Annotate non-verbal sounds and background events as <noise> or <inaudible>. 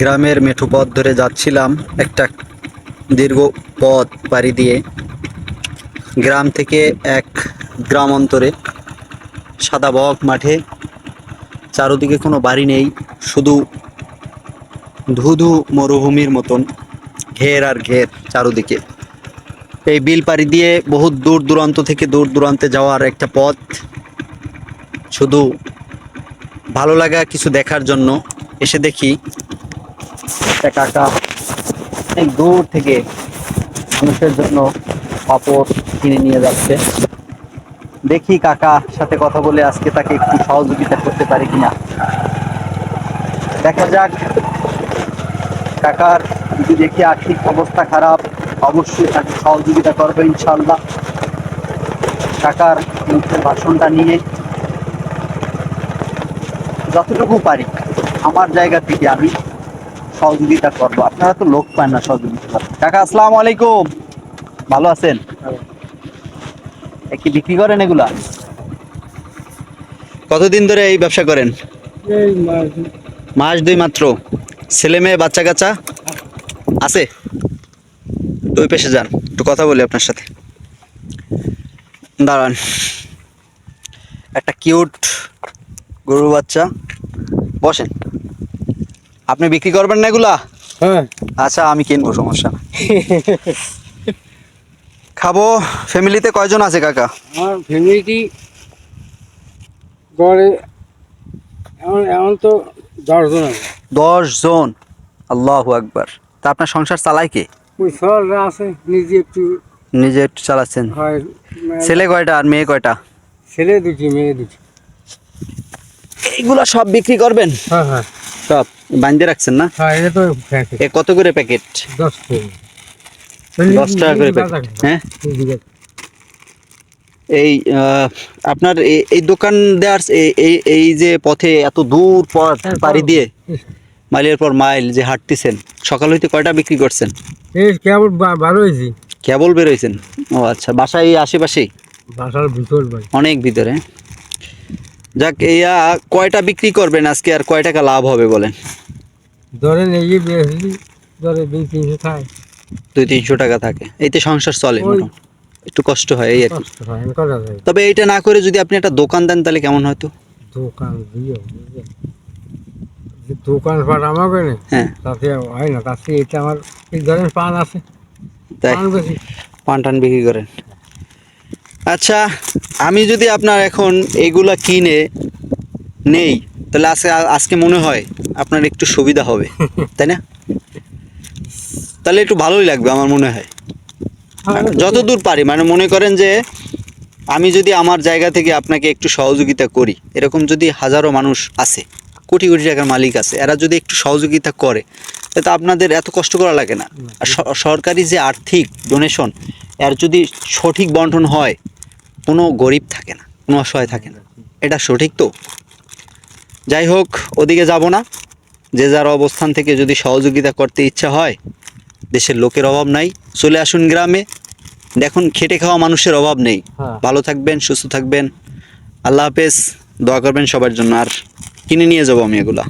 গ্রামের মেঠো পথ ধরে যাচ্ছিলাম একটা দীর্ঘ পথ পাড়ি দিয়ে। গ্রাম থেকে এক গ্রাম অন্তরে সাদা বক মাঠে। চারদিকে কোনো বাড়ি নেই, শুধু ধুধু মরুভূমির মতন, ঘের আর ঘের চারদিকে। এই বিল পাড়ি দিয়ে বহুত দূর দূরান্ত থেকে দূর দূরান্তে যাওয়ার একটা পথ। শুধু ভালো লাগা কিছু দেখার জন্য এসে দেখি একটা কাকা অনেক দূর থেকে মানুষের জন্য কাপড় কিনে নিয়ে যাচ্ছে। দেখি কাকা সাথে কথা বলে আজকে তাকে একটু সহযোগিতা করতে পারি কিনা। দেখা যাক। কাকার যদি দেখি আর্থিক অবস্থা খারাপ, অবশ্যই তাকে সহযোগিতা করবে ইনশাল্লাহ কাকার মুখের ভাষণটা নিয়ে যতটুকু পারি, আমার জায়গা থেকে আমি সহযোগিতা করব। আপনারা তো লোক পান না সহযোগিতা। কাকা আসসালামু আলাইকুম। ভালো আছেন? কি বিক্রি করেন এগুলা? কতদিন ধরে এই ব্যবসা করেন? মাস দুই। মাত্র। ছেলে মেয়ে বাচ্চা কাচ্চা? আছে? ওই পেশে যান একটু কথা বলি আপনার সাথে। দাঁড়ান। একটা কিউট গরু বাচ্চা। বসেন। আপনি বিক্রি করবেন না এগুলা? হ্যাঁ। আচ্ছা আমি কিনবো সমস্যা খাব। ফ্যামিলিতে কয়জন আছে কাকা? আমার ফ্যামিলি গড়ে এমন এমন তো দশজন আছে। দশ জন আল্লাহ আকবার। তা আপনার সংসার চালায় কে? ওই সররা আছে নিজে একটু নিজে একটু চালাচ্ছেন। হয় ছেলে কয়টা আর মেয়ে কয়টা? ছেলে দুটি মেয়ে দুটি। এইগুলা সব বিক্রি করবেন? হ্যাঁ হ্যাঁ। সব? বাঁধতে রাখছেন না? হ্যাঁ এটা তো এ কত করে প্যাকেট দশ করে। দশ টাকা করে প্যাকেট হ্যাঁ? এই আপনার এই দোকান দেওয়ার এই এই যে পথে এত দূর পথ হ্যাঁ, পাড়ি দিয়ে মাইলের পর মাইল যে হাঁটতেছেন সকাল হইতে কয়টা বিক্রি করছেন? এই কেবল বা- ভালো হয়েছি। কেবল বেরোইছেন ও আচ্ছা বাসায় এই আশেপাশেই? বাসার ভিতর ভাই। অনেক ভিতরে। যাক এইয়া কয়টা বিক্রি করবেন আজকে আর কয় টাকা লাভ হবে বলেন? ধরেন এই যে ধরে দুই তিনশো দুই তিনশো টাকা থাকে। এইতে সংসার চলে একটু কষ্ট হয় এই আর কি। তবে এইটা না করে যদি আপনি একটা দোকান দেন তাহলে কেমন হয়তো দোকান দিও দোকান পাট আমাকে হ্যাঁ। তাতে হয় না তাতে এটা আমার এই ধরেন পান আছে। তাই পান টান বিক্রি করেন। আচ্ছা আমি যদি আপনার এখন এগুলা কিনে নেই তাহলে আজকে আজকে মনে হয় আপনার একটু সুবিধা হবে <laughs> তাই না? তাহলে একটু ভালোই লাগবে আমার মনে হয়। যতদূর পারি মানে মনে করেন যে আমি যদি আমার জায়গা থেকে আপনাকে একটু সহযোগিতা করি এরকম যদি হাজারো মানুষ আছে কোটি কোটি টাকার মালিক আছে এরা যদি একটু সহযোগিতা করে তাহলে তো আপনাদের এত কষ্ট করা লাগে না। আর সরকারি যে আর্থিক ডোনেশন এর যদি সঠিক বন্টন হয় কোনো গরিব থাকে না কোনো অসহায় থাকে না। এটা সঠিক তো? যাই হোক ওদিকে যাব না। যে যার অবস্থান থেকে যদি সহযোগিতা করতে ইচ্ছা হয় দেশের লোকের অভাব নাই। চলে আসুন গ্রামে। দেখুন খেটে খাওয়া মানুষের অভাব নেই। হ্যাঁ। ভালো থাকবেন সুস্থ থাকবেন। আল্লাহ হাফেজ। দোয়া করবেন সবার জন্য। আর কিনে নিয়ে যাব আমি এগুলা।